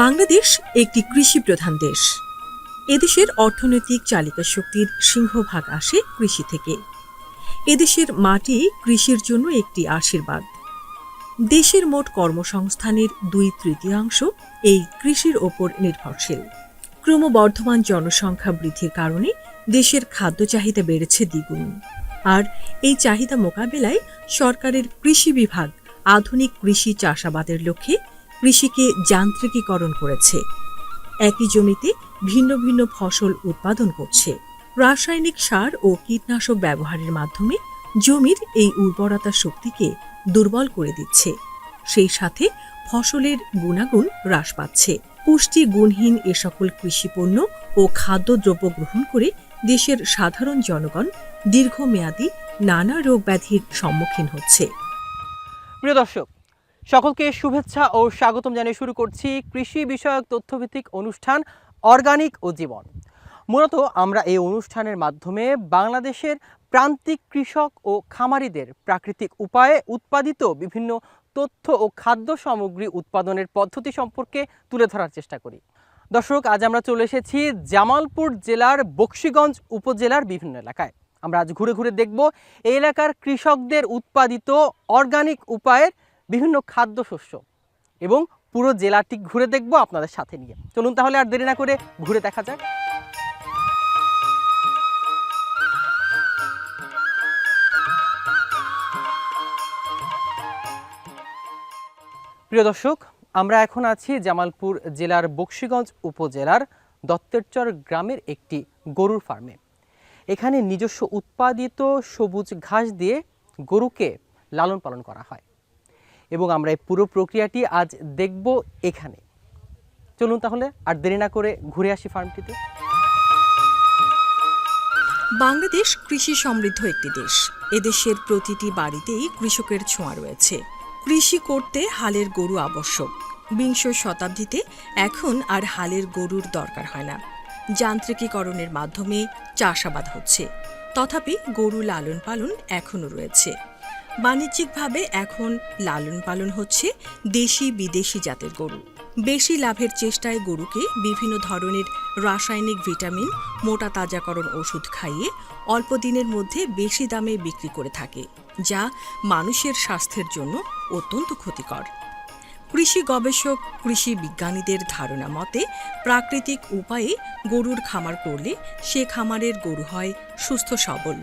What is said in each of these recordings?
বাংলাদেশ একটি কৃষি প্রধান দেশ। এদেশের অর্থনৈতিক চালিকা শক্তির সিংহভাগ আসে কৃষি থেকে। এদেশের মাটি কৃষির জন্য একটি আশীর্বাদ। দেশের মোট কর্মসংস্থানের দুই তৃতীয়াংশ এই কৃষির ওপর নির্ভরশীল। ক্রমবর্ধমান জনসংখ্যা বৃদ্ধির কারণে দেশের খাদ্য চাহিদা বেড়েছে দ্বিগুণ। আর এই চাহিদা মোকাবেলায় সরকারের কৃষি বিভাগ আধুনিক কৃষি চাষাবাদের লক্ষ্যে কৃষিকে যান্ত্রিকীকরণ করেছে। একই জমিতে ভিন্ন ভিন্ন ফসল উৎপাদন করছে। রাসায়নিক সার ও কীটনাশক ব্যবহারের মাধ্যমে জমির এই উর্বরতা শক্তিকে দুর্বল করে দিচ্ছে। সেই সাথে ফসলের গুণাগুণ হ্রাস পাচ্ছে। পুষ্টি গুণহীন এ সকল কৃষিপণ্য ও খাদ্যদ্রব্য গ্রহণ করে দেশের সাধারণ জনগণ দীর্ঘমেয়াদী নানা রোগ ব্যাধির সম্মুখীন হচ্ছে। প্রিয় দর্শক সকলকে শুভেচ্ছা ও স্বাগতম জানিয়ে শুরু করছি কৃষি বিষয়ক তথ্যভিত্তিক অনুষ্ঠান অর্গানিক ও জীবন। মূলত আমরা এই অনুষ্ঠানের মাধ্যমে বাংলাদেশের প্রান্তিক কৃষক ও খামারিদের প্রাকৃতিক উপায়ে উৎপাদিত বিভিন্ন তথ্য ও খাদ্য সামগ্রী উৎপাদনের পদ্ধতি সম্পর্কে তুলে ধরার চেষ্টা করি। দর্শক, আজ আমরা চলে এসেছি জামালপুর জেলার বক্সিগঞ্জ উপজেলার বিভিন্ন এলাকায়। আমরা আজ ঘুরে ঘুরে দেখব এই এলাকার কৃষকদের উৎপাদিত অর্গানিক উপায়ের বিভিন্ন খাদ্যশস্য এবং পুরো জেলাটি ঘুরে দেখব আপনাদের সাথে নিয়ে। চলুন তাহলে আর দেরি না করে ঘুরে দেখা যাক। প্রিয় দর্শক, আমরা এখন আছি জামালপুর জেলার বক্সিগঞ্জ উপজেলার দত্তেরচর গ্রামের একটি গরুর ফার্মে। এখানে নিজস্ব উৎপাদিত সবুজ ঘাস দিয়ে গরুকে লালন পালন করা হয়। এবং আমরা এই পুরো প্রক্রিয়াটি আজ দেখব এখানে। চলুন তাহলে আর দেরি না করে ঘুরে আসি ফার্মটিতে। বাংলাদেশ কৃষি সমৃদ্ধ একটি দেশ। এদেশের প্রতিটি বাড়িতেই কৃষকের ছোঁয়া রয়েছে। কৃষি করতে হালের গরু আবশ্যক। বিংশ শতাব্দীতে এখন আর হালের গরুর দরকার হয় না। যান্ত্রিকীকরণের মাধ্যমে চাষাবাদ হচ্ছে। তথাপি গরু লালন পালন এখনও রয়েছে। বাণিজ্যিকভাবে এখন লালন পালন হচ্ছে দেশি বিদেশি জাতের গরু। বেশি লাভের চেষ্টায় গরুকে বিভিন্ন ধরনের রাসায়নিক ভিটামিন, মোটা তাজাকরণ ওষুধ খাইয়ে অল্প দিনের মধ্যে বেশি দামে বিক্রি করে থাকে, যা মানুষের স্বাস্থ্যের জন্য অত্যন্ত ক্ষতিকর। কৃষি গবেষক, কৃষি বিজ্ঞানীদের ধারণা মতে প্রাকৃতিক উপায়ে গরুর খামার করলে সে খামারের গরু হয় সুস্থ সবল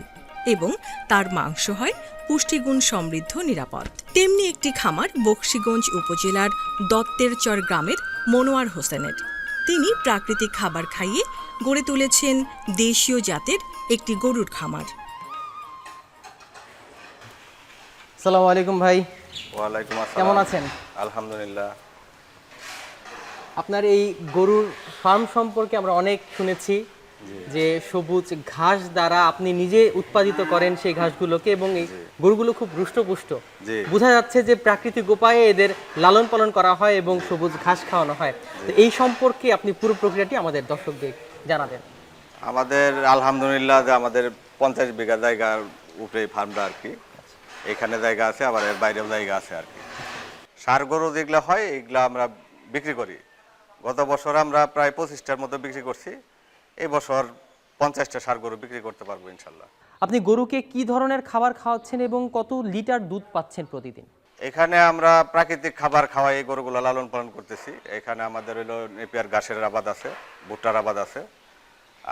এবং তার মাংস হয় পুষ্টিগুণ সমৃদ্ধ নিরাপদ। তেমনি একটি খামার বক্সিগঞ্জ উপজেলার দত্তের চর গ্রামের মনোয়ার হোসেনের। তিনি প্রাকৃতিক খাবার খাইয়ে গড়ে তুলেছেন দেশীয় জাতের একটি গরুর খামার। সালামু আলাইকুম ভাই। ওয়ালাইকুম আসসালাম। কেমন আছেন? আলহামদুলিল্লাহ। আপনার এই গরুর ফার্ম সম্পর্কে আমরা অনেক শুনেছি। যে সবুজ ঘাস দ্বারা আপনি নিজে উৎপাদিত করেন সেই ঘাসগুলোকে এবং এই গরুগুলো খুব রুষ্টপুষ্ট জি। বোঝা যাচ্ছে যে প্রাকৃতিক উপায়ে এদের লালন পালন করা হয় এবং সবুজ ঘাস খাওয়ানো হয়। তো এই সম্পর্কে আপনি পুরো প্রক্রিয়াটি আমাদের দর্শকদের জানাবেন। আমাদের আলহামদুলিল্লাহ যে আমাদের পঞ্চাশ বিঘা জায়গার উপরে ফার্মটা আর কি। এখানে জায়গা আছে আবার এর বাইরেও জায়গা আছে আর কি। সার গরু যেগুলো হয় এগুলো আমরা বিক্রি করি। গত বছর আমরা প্রায় পঁচিশটার মতো বিক্রি করছি। এই বছর পঞ্চাশটা সার গরু বিক্রি করতে পারব ইনশাল্লাহ। আপনি গরুকে কি ধরনের খাবার খাওয়াচ্ছেন এবং কত লিটার দুধ পাচ্ছেন প্রতিদিন? এখানে আমরা প্রাকৃতিক খাবার খাওয়াই এই গরুগুলো লালন পালন করতেছি। এখানে আমাদের হইল নেপিয়ার ঘাসের আবাদ আছে ভুট্টার আবাদ আছে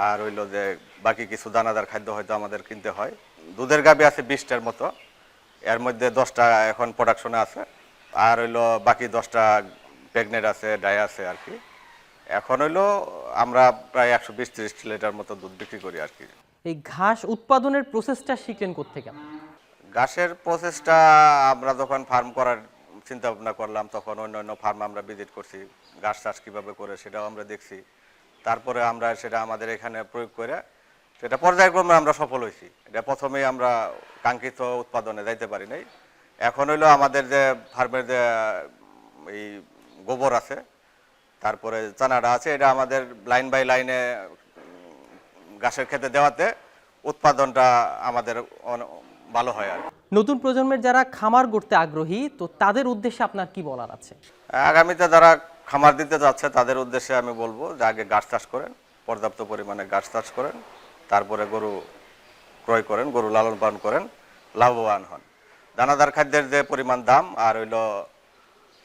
আর হইল যে বাকি কিছু দানাদার খাদ্য হয়তো আমাদের কিনতে হয়। দুধের গাবি আছে বিশটার মতো এর মধ্যে দশটা এখন প্রোডাকশনে আছে আর হইল বাকি দশটা প্রেগনেন্ট আছে ডাই আছে আর কি। এখন হইল আমরা প্রায় একশো বিশ ত্রিশ লিটার মতো দুধ বিক্রি করি আর কি। এই ঘাস উৎপাদনের প্রসেসটা শিখলেন কোথেকে ঘাসের প্রসেসটা আমরা যখন ফার্ম করার চিন্তা ভাবনা করলাম তখন অন্য অন্য ফার্ম আমরা ভিজিট করছি ঘাস চাষ কীভাবে করে সেটাও আমরা দেখছি। তারপরে আমরা সেটা আমাদের এখানে প্রয়োগ করে সেটা পর্যায়ক্রমে আমরা সফল হয়েছি। এটা প্রথমেই আমরা কাঙ্ক্ষিত উৎপাদনে যাইতে পারি নাই। এখন হইল আমাদের যে ফার্মের যে এই গোবর আছে তারপরে চানাটা আছে এটা আমাদের লাইন বাই লাইনে ঘাসের খেতে দেওয়াতে উৎপাদনটা আমাদের ভালো হয় আর। নতুন প্রজন্মের যারা খামার করতে আগ্রহী তো তাদের উদ্দেশ্যে আপনার কি বলার আছে? আগামীতে যারা খামার দিতে যাচ্ছে তাদের উদ্দেশ্যে আমি বলব যে আগে গাছ চাষ করেন পর্যাপ্ত পরিমাণে গাছ চাষ করেন তারপরে গরু ক্রয় করেন গরু লালন পালন করেন লাভবান হন। দানাদার খাদ্যের যে পরিমাণ দাম আর হইল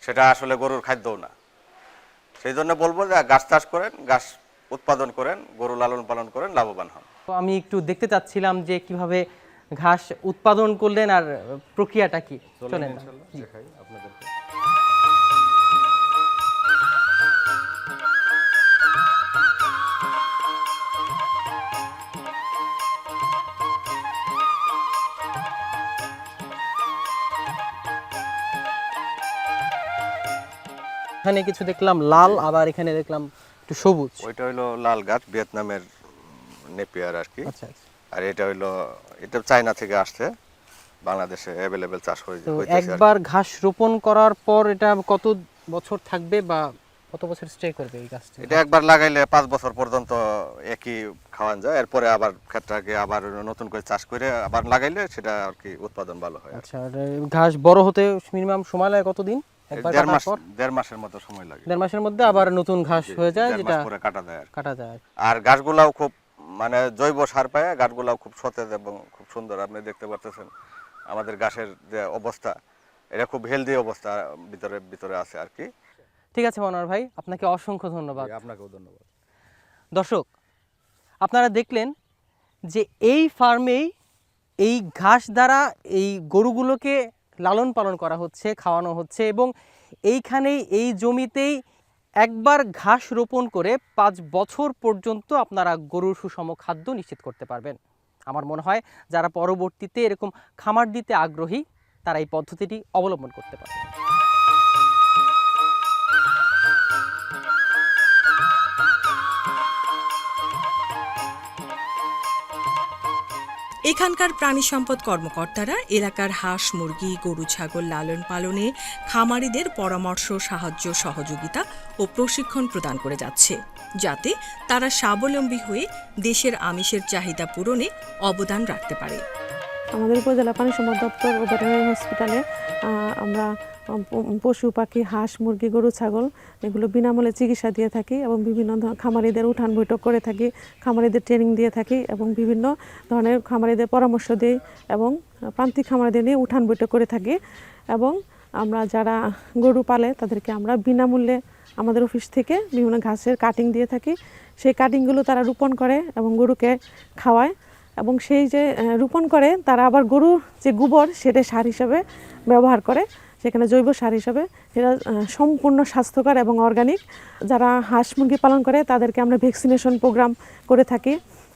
সেটা আসলে গরুর খাদ্যও না। সেই জন্য বলব যে গাছ চাষ করেন গাছ উৎপাদন করেন গরু লালন পালন করেন লাভবান হন। তো আমি একটু দেখতে চাচ্ছিলাম যে কীভাবে ঘাস উৎপাদন করলেন আর প্রক্রিয়াটা কি? চলেন না। এখানে কিছু দেখলাম লাল আবার এখানে দেখলাম একটু সবুজ। ওইটা হইল লাল গাছ ভিয়েতনামের নেপিয়ার আর কি। আচ্ছা আচ্ছা। আর এটা হইল এটা চায়না থেকে আসছে বাংলাদেশে অ্যাভেলেবেল চাষ হয়ে হইতেছে একবার ঘাস রোপণ করার পর এটা কত বছর থাকবে বা কত বছর স্টে করবে এই গাছটা? এটা একবার লাগাইলে পাঁচ বছর পর্যন্ত একই খাওয়ান যায় এরপরে আবার ক্ষেতটাকে আবার নতুন করে চাষ করে আবার লাগাইলে সেটা আর কি উৎপাদন ভালো হয় আচ্ছা ঘাস বড় হতে মিনিমাম সময় লাগে কতদিন? দেড় মাস দেড় মাসের মতো সময় লাগে। দেড় মাসের মধ্যে আবার নতুন ঘাস হয়ে যায় যেটা মাস কাটা যায় কাটা যায়। আর গাছগুলাও খুব মানে জৈব সার পায় গাছগুলাও খুব সতেজ এবং খুব সুন্দর। আপনি দেখতে পারতেছেন আমাদের গাছের যে অবস্থা এটা খুব হেলদি অবস্থা ভিতরে ভিতরে আছে আর কি। ঠিক আছে মনোয়ার ভাই আপনাকে অসংখ্য ধন্যবাদ। আপনাকেও ধন্যবাদ। দর্শক আপনারা দেখলেন যে এই ফার্মেই এই ঘাস দ্বারা এই গরুগুলোকে লালন পালন করা হচ্ছে, খাওয়ানো হচ্ছে এবং এইখানেই, এই জমিতেই একবার ঘাস রোপণ করে পাঁচ বছর পর্যন্ত আপনারা গরুর সুষম খাদ্য নিশ্চিত করতে পারবেন। আমার মনে হয় যারা পরবর্তীতে এরকম খামার দিতে আগ্রহী, তারা এই পদ্ধতিটি অবলম্বন করতে পারে এখানকার প্রাণী সম্পদ কর্মকর্তারা এলাকার হাঁস, মুরগি, গরু, ছাগল লালন পালনে খামারিদের পরামর্শ, সাহায্য, সহযোগিতা ও প্রশিক্ষণ প্রদান করে যাচ্ছে, যাতে তারা স্বাবলম্বী হয়ে দেশের আমিষের চাহিদা পূরণে অবদান রাখতে পারে। আমাদের উপজেলা পানি সম্পদ দপ্তর ও হসপিটালে আমরা পশু, পাখি, হাঁস, মুরগি, গরু, ছাগল, এগুলো বিনামূল্যে চিকিৎসা দিয়ে থাকি এবং বিভিন্ন খামারিদের উঠান বৈঠক করে থাকি, খামারিদের ট্রেনিং দিয়ে থাকি এবং বিভিন্ন ধরনের খামারিদের পরামর্শ দিই এবং প্রান্তিক খামারিদের নিয়ে উঠান বৈঠক করে থাকি এবং আমরা যারা গরু পালে তাদেরকে আমরা বিনামূল্যে আমাদের অফিস থেকে বিভিন্ন ঘাসের কাটিং দিয়ে থাকি। সেই কাটিংগুলো তারা রোপণ করে এবং গরুকে খাওয়ায় এবং সেই যে রোপণ করে তারা আবার গরুর যে গোবর সেটা সার হিসাবে ব্যবহার করে সেখানে জৈব সার হিসাবে সেটা সম্পূর্ণ স্বাস্থ্যকর এবং অর্গানিক যারা হাঁস মুরগি পালন করে, তাদেরকে আমরা ভ্যাকসিনেশন প্রোগ্রাম করে থাকি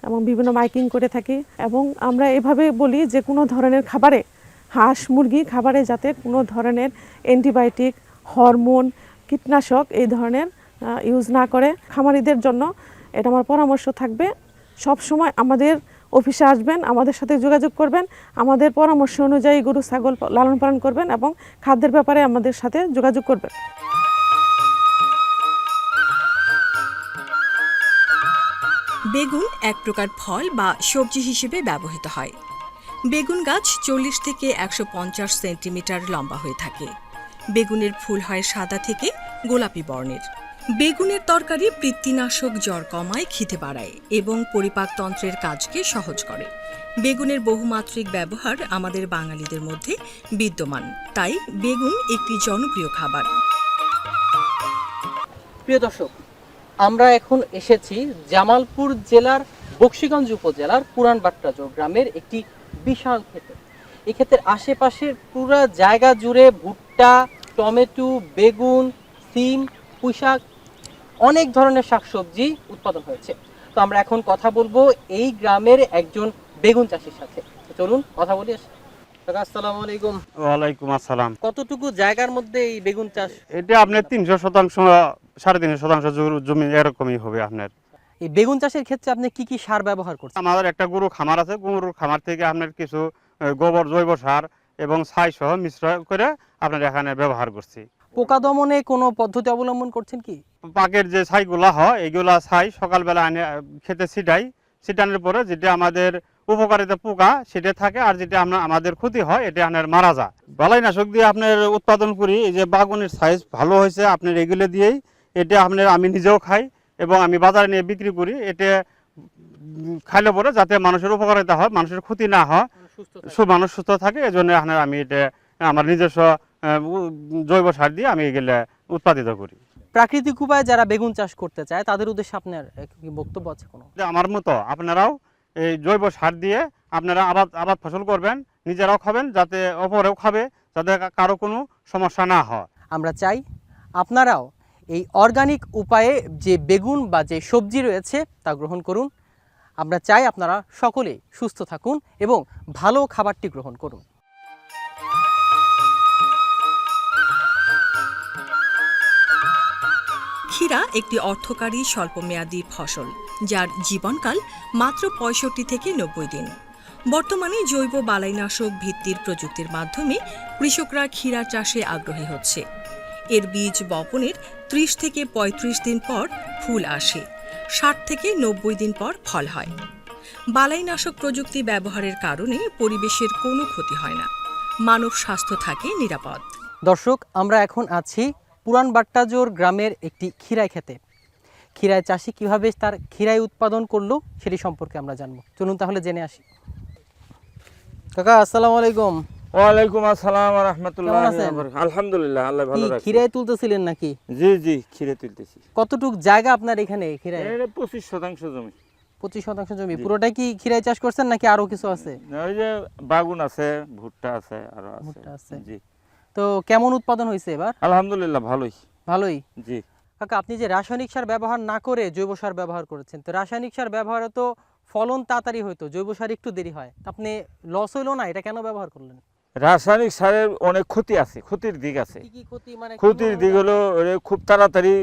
এবং বিভিন্ন মাইকিং করে থাকি। এবং আমরা এভাবে বলি যে, কোনো ধরনের খাবারে, হাঁস মুরগি খাবারে যাতে কোনো ধরনের অ্যান্টিবায়োটিক হরমোন কীটনাশক এই ধরনের ইউজ না করে। খামারিদের জন্য এটা আমার পরামর্শ থাকবে। সব সময় আমাদের অফিসে আসবেন, আমাদের সাথে যোগাযোগ করবেন, আমাদের পরামর্শ অনুযায়ী গরু, ছাগল লালন পালন করবেন এবং খাদ্যের ব্যাপারে আমাদের সাথে যোগাযোগ করবেন। বেগুন এক প্রকার ফল বা সবজি হিসেবে ব্যবহৃত হয়। বেগুন গাছ চল্লিশ থেকে একশো পঞ্চাশ সেন্টিমিটার লম্বা হয়ে থাকে। বেগুনের ফুল হয় সাদা থেকে গোলাপি বর্ণের। বেগুনের তরকারি বৃত্তিনাশক জ্বর কমায়, খিদে বাড়ায় এবং পরিপাকতন্ত্রের কাজকে সহজ করে। বেগুনের বহুমাত্রিক ব্যবহার আমাদের বাঙালিদের মধ্যে বিদ্যমান। তাই বেগুন একটি জনপ্রিয় খাবার। প্রিয় দর্শক, আমরা এখন এসেছি জামালপুর জেলার বক্সিগঞ্জ উপজেলার পুরান বাট্টাজো গ্রামের একটি বিশাল ক্ষেতের আশেপাশের পুরো জায়গা জুড়ে ভুট্টা, টমেটো, বেগুন, সিম, পুঁইশাক অনেক ধরনের শাকসবজি উৎপাদন হয়েছে। তো আমরা এখন কথা বলব এই গ্রামের একজন বেগুন চাষির সাথে। চলুন কথা বলি কাকা, আসসালামু আলাইকুম। ওয়ালাইকুম আসসালাম। কতটুকু জায়গার মধ্যে এই বেগুন চাষ? এটা আপনার তিনশো শতাংশ সাড়ে তিনশো শতাংশ জমি এরকমই হবে আপনার। এই বেগুন চাষের ক্ষেত্রে আপনি কি কি সার ব্যবহার করছেন? আমাদের একটা গরু খামার আছে গরুর খামার থেকে আপনার কিছু গোবর জৈব সার এবং ছাই সহ মিশ্র করে আপনার এখানে ব্যবহার করছি। পোকা দমনে কোনো পদ্ধতি অবলম্বন করছেন কি? পাকের যে ছাইগুলা হয় এইগুলা ছাই সকালবেলা আনে খেতে ছিটাই। ছিটানোর পরে যেটা আমাদের উপকারিতা পোকা সেটা থাকে আর যেটা আমরা আমাদের ক্ষতি হয় এটা আপনার মারা যায়। বালাই নাশক দিয়ে আপনার উৎপাদন করি এই যে বাগুনের সাইজ ভালো হয়েছে আপনার এগুলো দিয়েই এটা আপনার আমি নিজেও খাই এবং আমি বাজারে নিয়ে বিক্রি করি। এটা খাইলে পরে যাতে মানুষের উপকারিতা হয় মানুষের ক্ষতি না হয় মানুষ সুস্থ থাকে। এই জন্য আপনার আমি এটা আমার নিজস্ব জৈব সার দিয়ে আমি এগুলো উৎপাদিত করি। প্রাকৃতিক উপায়ে যারা বেগুন চাষ করতে চায় তাদের উদ্দেশ্যে আপনার কি বক্তব্য আছে কোনো? যে আমার মতো আপনারাও এই জৈব সার দিয়ে আপনারা আবাদ আবাদ ফসল করবেন নিজেরাও খাবেন যাতে অপরেও খাবে যাতে কারও কোনো সমস্যা না হয়। আমরা চাই আপনারাও এই অর্গানিক উপায়ে যে বেগুন বা যে সবজি রয়েছে তা গ্রহণ করুন। আমরা চাই আপনারা সকলেই সুস্থ থাকুন এবং ভালো খাবারটি গ্রহণ করুন। ক্ষীরা একটি অর্থকারী স্বল্পমেয়াদী ফসল, যার জীবনকাল মাত্র পঁয়ষট্টি থেকে নব্বই দিন। বর্তমানে জৈব বালাইনাশক ভিত্তির প্রযুক্তির মাধ্যমে কৃষকরা ক্ষীরা চাষে আগ্রহী হচ্ছে। এর বীজ বপনের ত্রিশ থেকে ৩৫ দিন পর ফুল আসে, ষাট থেকে নব্বই দিন পর ফল হয়। বালাইনাশক প্রযুক্তি ব্যবহারের কারণে পরিবেশের কোনো ক্ষতি হয় না। মানব স্বাস্থ্য থাকে নিরাপদ। দর্শক, আমরা এখন আছি পুরান বাট্টাজোর গ্রামের একটি ক্ষীরাই খেতে। ক্ষীরাই চাষি কীভাবে তার ক্ষীরাই উৎপাদন করল সেটি সম্পর্কে আমরা জানব। চলুন তাহলে জেনে আসি। কাকা আসসালামু আলাইকুম। ওয়ালাইকুম আসসালাম রহমতুল্লাহ আলহামদুলিল্লাহ আল্লাহ ভালো ক্ষীরাই তুলতেছিলেন নাকি? জি জি তুলতেছি। কতটুক জায়গা আপনার এখানে এটা পঁচিশ শতাংশ জমি। পঁচিশ শতাংশ জমি। পুরোটাই কি ক্ষীরাই চাষ করছেন নাকি আরও কিছু আছে? ওই যে বাগুন আছে ভুট্টা আছে আরও ভুট্টা আছে। আছে। জি। তো কেমন উৎপাদন হয়েছে এবার? আলহামদুলিল্লাহ ভালোই। ভালোই? জি। কাকা আপনি যে রাসায়নিক সার ব্যবহার না করে জৈব সার ব্যবহার করেছেন তো রাসায়নিক সার ব্যবহারে তো ফলন তাড়াতাড়ি হইতো জৈব সার একটু দেরি হয়। আপনি লস হইল না? এটা কেন ব্যবহার করলেন? রাসায়নিক সারের অনেক ক্ষতি আছে ক্ষতির দিক আছে। মানে ক্ষতির দিক হলো খুব তাড়াতাড়ি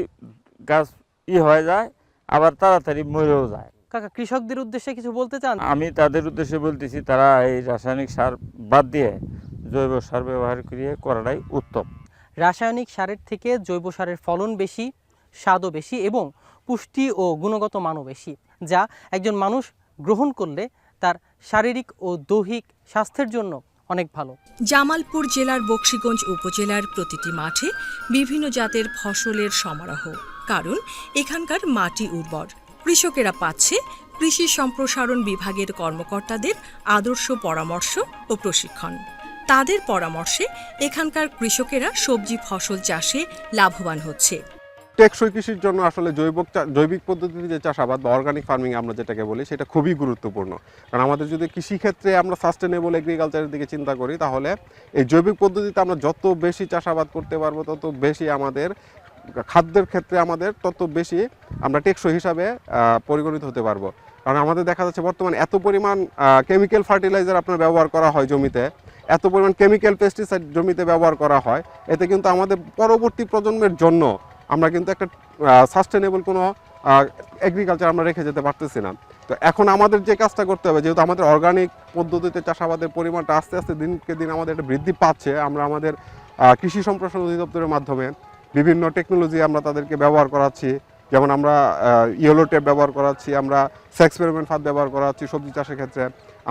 গাছ ই হয়ে যায় আবার তাড়াতাড়ি মরেও যায়। কাকা কৃষকদের উদ্দেশ্যে কিছু বলতে চান? আমি তাদের উদ্দেশ্যে বলতেছি তারা এই রাসায়নিক সার বাদ দিয়ে জৈব সার ব্যবহার করিয়ে করাটাই উত্তম। রাসায়নিক সারের থেকে জৈব সারের ফলন বেশি স্বাদও বেশি এবং পুষ্টি ও গুণগত মানও বেশি যা একজন মানুষ গ্রহণ করলে তার শারীরিক ও দৈহিক স্বাস্থ্যের জন্য অনেক ভালো। জামালপুর জেলার বক্সিগঞ্জ উপজেলার প্রতিটি মাঠে বিভিন্ন জাতের ফসলের সমারোহ কারণ এখানকার মাটি উর্বর। কৃষকেরা পাচ্ছে কৃষি সম্প্রসারণ বিভাগের কর্মকর্তাদের আদর্শ পরামর্শ ও প্রশিক্ষণ। তাদের পরামর্শে এখানকার কৃষকেরা সবজি ফসল চাষে লাভবান হচ্ছে। টেকসই কৃষির জন্য আসলে জৈব জৈবিক পদ্ধতিতে যে চাষাবাদ বা অর্গানিক ফার্মিং আমরা যেটাকে বলি, সেটা খুবই গুরুত্বপূর্ণ। কারণ আমাদের যদি কৃষিক্ষেত্রে আমরা সাস্টেনেবল এগ্রিকালচারের দিকে চিন্তা করি, তাহলে এই জৈবিক পদ্ধতিতে আমরা যত বেশি চাষাবাদ করতে পারব, তত বেশি আমাদের খাদ্যের ক্ষেত্রে আমাদের তত বেশি আমরা টেকসই হিসাবে পরিগণিত হতে পারব। কারণ আমাদের দেখা যাচ্ছে বর্তমানে এত পরিমাণ কেমিক্যাল ফার্টিলাইজার আপনার ব্যবহার করা হয় জমিতে, এত পরিমাণ কেমিক্যাল পেস্টিসাইড জমিতে ব্যবহার করা হয়, এতে কিন্তু আমাদের পরবর্তী প্রজন্মের জন্য আমরা কিন্তু একটা সাস্টেনেবল কোনো এগ্রিকালচার আমরা রেখে যেতে পারতেছি না। তো এখন আমাদের যে কাজটা করতে হবে, যেহেতু আমাদের অর্গানিক পদ্ধতিতে চাষাবাদের পরিমাণটা আস্তে আস্তে দিনকে দিন আমাদের একটা বৃদ্ধি পাচ্ছে, আমরা আমাদের কৃষি সম্প্রসারণ অধিদপ্তরের মাধ্যমে বিভিন্ন টেকনোলজি আমরা তাদেরকে ব্যবহার করাচ্ছি। যেমন আমরা ইয়েলো টেপ ব্যবহার করাচ্ছি, আমরা সেক্সপেরিমেন্ট ফাঁদ ব্যবহার করাচ্ছি সবজি চাষের ক্ষেত্রে।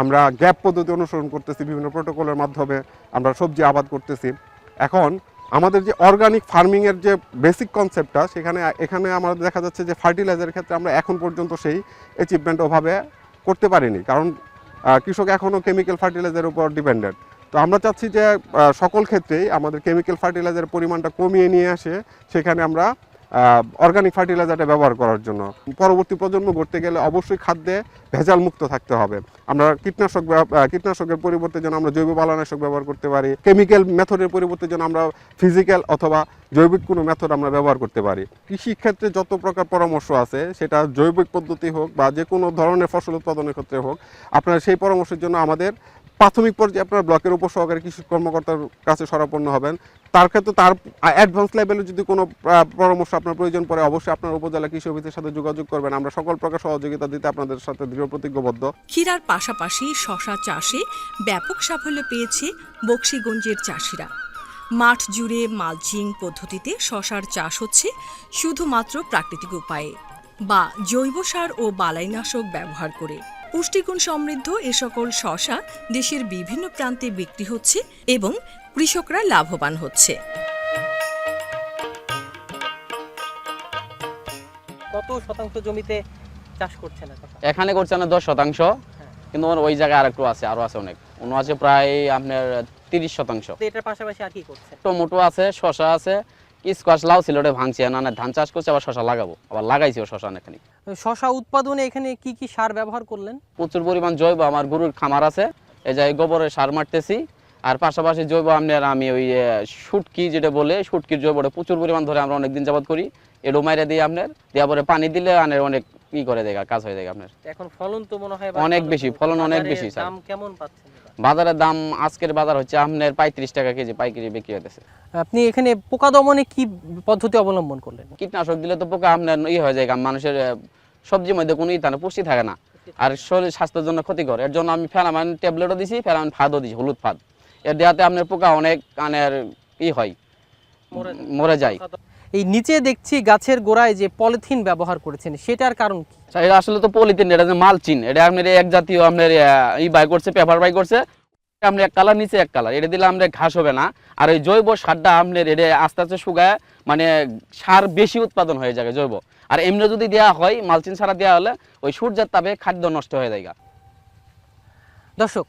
আমরা গ্যাপ পদ্ধতি অনুসরণ করতেছি বিভিন্ন প্রোটোকলের মাধ্যমে, আমরা সবজি আবাদ করতেছি। এখন আমাদের যে অর্গানিক ফার্মিংয়ের যে বেসিক কনসেপ্টটা সেখানে, এখানে আমাদের দেখা যাচ্ছে যে ফার্টিলাইজারের ক্ষেত্রে আমরা এখন পর্যন্ত সেই অ্যাচিভমেন্ট ওভাবে করতে পারিনি। কারণ কৃষক এখনও কেমিক্যাল ফার্টিলাইজারের উপর ডিপেন্ডেন্ট তো আমরা চাচ্ছি যে সকল ক্ষেত্রেই আমাদের কেমিক্যাল ফার্টিলাইজারের পরিমাণটা কমিয়ে নিয়ে আসে, সেখানে আমরা অর্গানিক ফার্টিলাইজারটা ব্যবহার করার জন্য। পরবর্তী প্রজন্ম গড়তে গেলে অবশ্যই খাদ্যে ভেজাল মুক্ত থাকতে হবে। আমরা কীটনাশক কীটনাশকের পরিবর্তে যেন আমরা জৈব বালানাশক ব্যবহার করতে পারি কেমিক্যাল মেথডের পরিবর্তে যেন আমরা ফিজিক্যাল অথবা জৈবিক কোনো মেথড আমরা ব্যবহার করতে পারি। কৃষি ক্ষেত্রে যত প্রকার পরামর্শ আছে, সেটা জৈবিক পদ্ধতি হোক বা যে কোনো ধরনের ফসল উৎপাদনের ক্ষেত্রে হোক, আপনারা সেই পরামর্শের জন্য আমাদের প্রাথমিক পর্যায়ে আপনার ব্লকের উপসহকারী কৃষি কর্মকর্তার কাছে সরাপন্ন হবেন। তার ক্ষেত্রে তার অ্যাডভান্স লেভেলে যদি কোনো পরামর্শ আপনার প্রয়োজন পড়ে, অবশ্যই আপনার উপজেলা কৃষি অফিসের সাথে যোগাযোগ করবেন। আমরা সকল প্রকার সহযোগিতা দিতে আপনাদের সাথে দৃঢ় প্রতিজ্ঞবদ্ধ। ক্ষীরার পাশাপাশি শশা চাষে ব্যাপক সাফল্য পেয়েছে বক্সিগঞ্জের চাষিরা। মাঠ জুড়ে মালচিং পদ্ধতিতে শশার চাষ হচ্ছে শুধুমাত্র প্রাকৃতিক উপায়ে বা জৈব সার ও বালাইনাশক ব্যবহার করে। পুষ্টিগুণ সমৃদ্ধ এ সকল শশা দেশের বিভিন্ন প্রান্তে বিক্রি হচ্ছে এবং কৃষকরা লাভবান হচ্ছে। কত শতাংশ জমিতে চাষ করছেন এখন? এখানে করছে না দশ শতাংশ কিন্তু ওর ওই জায়গায় আর একটু আছে আরও আছে অনেক। অন্য আছে প্রায় আপনার তিরিশ শতাংশ। এটার পাশাপাশি আর কি করছেন? টমেটো আছে শশা আছে স্কোয়াশ লাউ ছিল ওটা ভাঙছে না ধান চাষ করছে আবার শশা লাগাবো। আবার লাগাইছিও শশা অনেকখানি। শশা উৎপাদনে এখানে কি কি সার ব্যবহার করলেন? প্রচুর পরিমাণ জৈব আমার গরুর খামার আছে। এই যে গোবরের সার মারতেছি আর পাশাপাশি জৈব আপনার আমি ওই শুটকি যেটা বলে শুটকির জৈবটা প্রচুর পরিমাণ ধরে আমরা অনেকদিন যাবত করি। এডো মাইরে দিই আপনার দেওয়ার পরে পানি দিলে আনের অনেক ই করে দেয় কাজ হয়ে যায় আপনার। এখন ফলন তো মনে হয় অনেক বেশি, ফলন অনেক বেশি। দাম কেমন পাচ্ছেন? বাজারের দাম আজকের বাজার হচ্ছে আপনার পঁয়ত্রিশ টাকা কেজি পাইকারি বিক্রি হতেছে আপনি এখানে পোকা দমনে কি পদ্ধতি অবলম্বন করলেন? কীটনাশক দিলে তো পোকা আপনার ই হয়ে যায় মানুষের সবজির মধ্যে কোনো ই থাকে পুষ্টি থাকে না। আর শরীর স্বাস্থ্যের জন্য ক্ষতিকর। এর জন্য আমি ফেরামান ট্যাবলেটও দিছি ফেরামান ফাদও দিছি হলুদ ফাদ এর দেওয়াতে আপনার পোকা অনেক কানের ই হয় মরে যায়। এই নিচে দেখছি গাছের গোড়ায় যে পলিথিন ব্যবহার করেছেন সেটার কারণ কি? আচ্ছা, এটা আসলে তো পলিথিন এটা যে মালচিন এটা আপনার এক জাতীয় আপনার ই বাই করছে পেপার বাই করছে। আপনার এক কালার নিচে এক কালার এটা দিলে আমরা ঘাস হবে না। আর ওই জৈব সারটা আপনার এটা আস্তে আস্তে শুকায় মানে সার বেশি উৎপাদন হয়ে যাবে জৈব। আর এমনি যদি দেওয়া হয় মালচিন ছাড়া দেওয়া হলে ওই সূর্যের তাপে খাদ্য নষ্ট হয়ে যায় দর্শক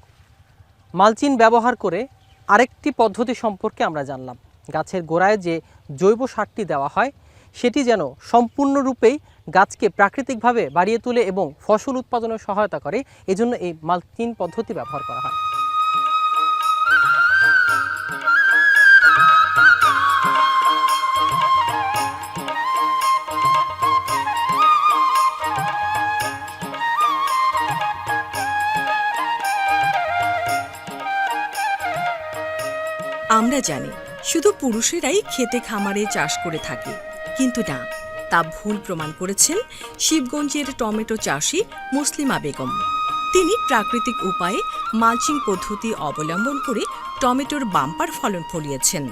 মালচিন ব্যবহার করে আরেকটি পদ্ধতি সম্পর্কে আমরা জানলাম। গাছের গোড়ায় যে জৈব সারটি দেওয়া হয়, সেটি যেন সম্পূর্ণরূপেই গাছকে প্রাকৃতিকভাবে বাড়িয়ে তোলে এবং ফসল উৎপাদনে সহায়তা করে, এজন্য এই মালচিন পদ্ধতি ব্যবহার করা হয়। আমরা জানি শুধু পুরুষেরাই খেতে খামারে চাষ করে থাকে। কিন্তু না, তা ভুল প্রমাণ করেছেন শিবগঞ্জের টমেটো চাষি মুসলিমা বেগম। তিনি প্রাকৃতিক উপায়ে মালচিং পদ্ধতি অবলম্বন করে টমেটোর বাম্পার ফলন ফলিয়েছেন।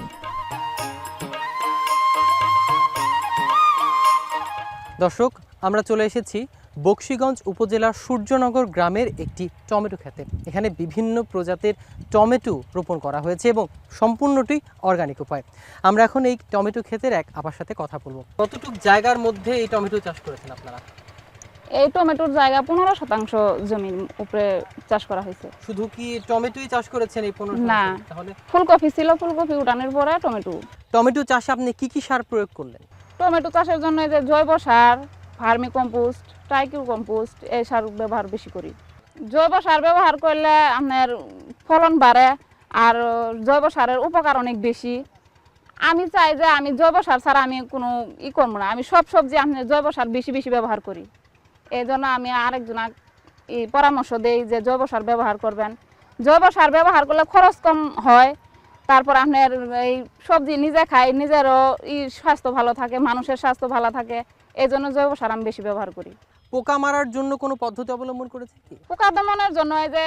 দর্শক, আমরা চলে এসেছি বক্সিগঞ্জ উপজেলার সূর্যনগর গ্রামের একটি টমেটো খেতে এখানে বিভিন্ন প্রজাতির টমেটো রোপণ করা হয়েছে এবং সম্পূর্ণটি অর্গানিক উপায়। আমরা এখন এই টমেটো ক্ষেতের এক আপার সাথে কথা বলব। কতটুকু জায়গার মধ্যে এই টমেটো চাষ করেছেন আপনারা? এই টমেটোর জায়গা পনেরো শতাংশ জমির উপরে চাষ করা হয়েছে। শুধু কি টমেটোই চাষ করেছেন এই পনেরো না। তাহলে ফুলকপি ছিল ফুলকপি উঠানোর পরে টমেটো। টমেটো চাষে আপনি কি কি সার প্রয়োগ করলেন? টমেটো চাষের জন্য যে জৈব সার ভার্মি কম্পোস্ট টাইকিউ কম্পোস্ট এই সার ব্যবহার বেশি করি। জৈব সার ব্যবহার করলে আপনার ফলন বাড়ে আর জৈব সারের উপকার অনেক বেশি। আমি চাই যে আমি জৈব সার ছাড়া আমি কোনো ই করব না। আমি সব সবজি আপনার জৈব সার বেশি বেশি ব্যবহার করি। এই জন্য আমি আরেকজন এই পরামর্শ দেই যে জৈব সার ব্যবহার করবেন। জৈব সার ব্যবহার করলে খরচ কম হয়। তারপর আপনার এই সবজি নিজে খাই, নিজেরও ই স্বাস্থ্য ভালো থাকে, মানুষের স্বাস্থ্য ভালো থাকে। এই জন্য জৈব সার আমি বেশি ব্যবহার করি। পোকা মারার জন্য কোনো পদ্ধতি অবলম্বন করেছেন কি? পোকা দমনের জন্য এই যে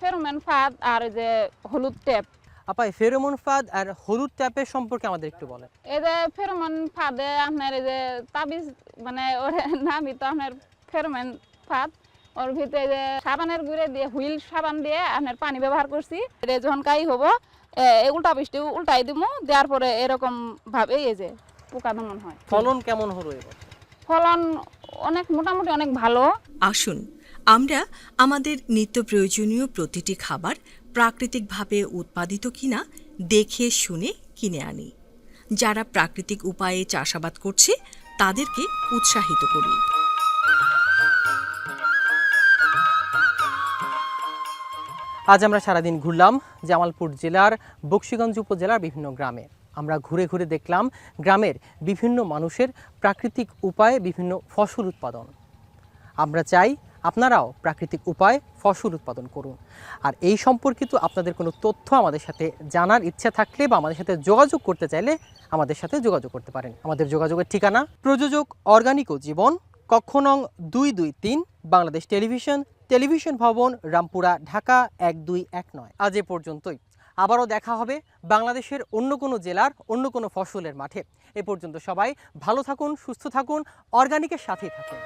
ফেরোমেন ফাঁদ আর এই যে হলুদ টেপ আপা ফেরোমন ফাদ আর হলুদ ট্যাপের সম্পর্কে আমাদের একটু বলেন। এই যে ফেরোমন ফাঁদে আপনার এই যে তাবিজ মানে ওর নামই তো আপনার ফেরোমেন ফাঁদ। ওর ভিতরে যে সাবানের গুঁড়ে দিয়ে হুইল সাবান দিয়ে আপনার পানি ব্যবহার করছি। এটা যখন কাই হব এই উল্টা বৃষ্টি উল্টাই দিব দেওয়ার পরে এরকম ভাবে এই যে পোকা দমন হয়। ফলন কেমন হলো এবার? ফলন অনেক মোটামুটি অনেক ভালো। আসুন আমরা আমাদের নিত্য প্রয়োজনীয় প্রতিটি খাবার প্রাকৃতিকভাবে উৎপাদিত কিনা দেখে শুনে কিনে আনি। যারা প্রাকৃতিক উপায়ে চাষাবাদ করছে তাদেরকে উৎসাহিত করি। আজ আমরা সারাদিন ঘুরলাম জামালপুর জেলার বক্সিগঞ্জ উপজেলার বিভিন্ন গ্রামে। আমরা ঘুরে ঘুরে দেখলাম গ্রামের বিভিন্ন মানুষের প্রাকৃতিক উপায়ে বিভিন্ন ফসল উৎপাদন। আমরা চাই আপনারাও প্রাকৃতিক উপায়ে ফসল উৎপাদন করুন। আর এই সম্পর্কিত আপনাদের কোনো তথ্য আমাদের সাথে জানার ইচ্ছা থাকলে বা আমাদের সাথে যোগাযোগ করতে চাইলে আমাদের সাথে যোগাযোগ করতে পারেন। আমাদের যোগাযোগের ঠিকানা প্রযোজক অর্গানিক ও জীবন কক্ষ নং দুই দুই তিন, বাংলাদেশ টেলিভিশন টেলিভিশন ভবন, রামপুরা, ঢাকা এক দুই এক নয়। আজ এ পর্যন্তই। আবারও দেখা হবে বাংলাদেশের অন্য কোনো জেলার অন্য কোনো ফসলের মাঠে। এ পর্যন্ত সবাই ভালো থাকুন, সুস্থ থাকুন অর্গানিকের সাথেই থাকুন।